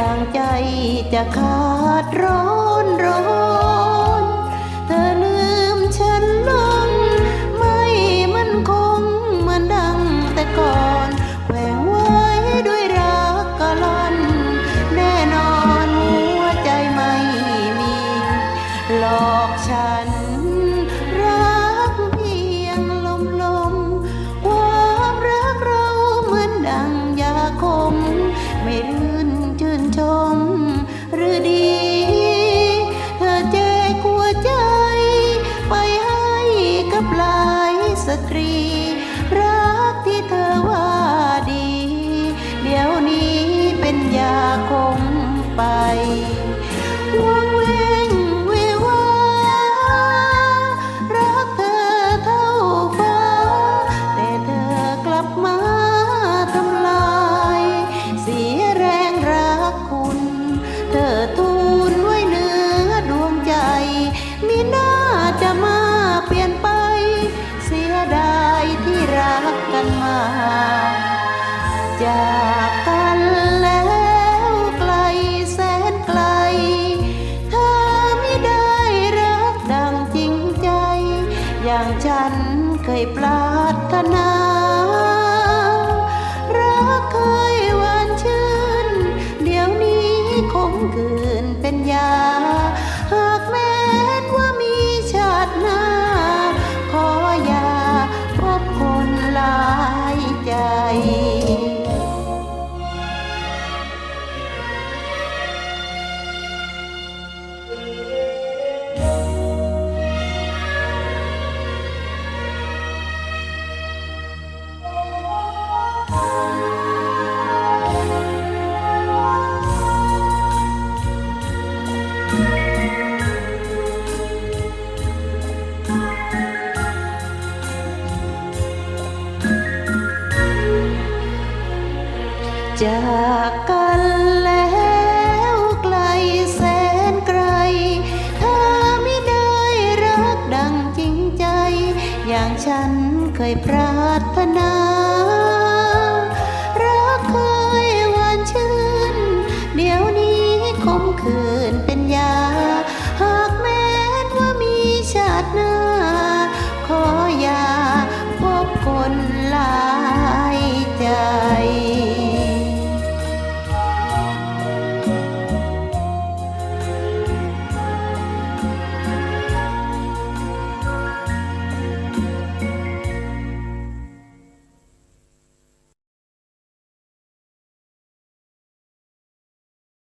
ดังใจจะขาดร้อนร้อน ตรี รักที่เธอว่าดี เดี๋ยวนี้เป็นยาคมไปวังเวงเววารักเธอเท่าฟ้า แต่เธอกลับมาทำลาย เสียแรงรักคุณ เธอทูลไว้เนื้อดวงใจ มีหน้าจะมาเปลี่ยนไป กันมา จากกันแล้วไกลแสนไกล เธอไม่ได้รักดังจริงใจ อย่างฉันเคยปรารถนารักเคยหวานชื่น เดี๋ยวนี้คงคืนเป็นยา จากกันแล้วไกลแสนไกล เธอไม่ได้รักดังจริงใจ อย่างฉันเคยปรารถนา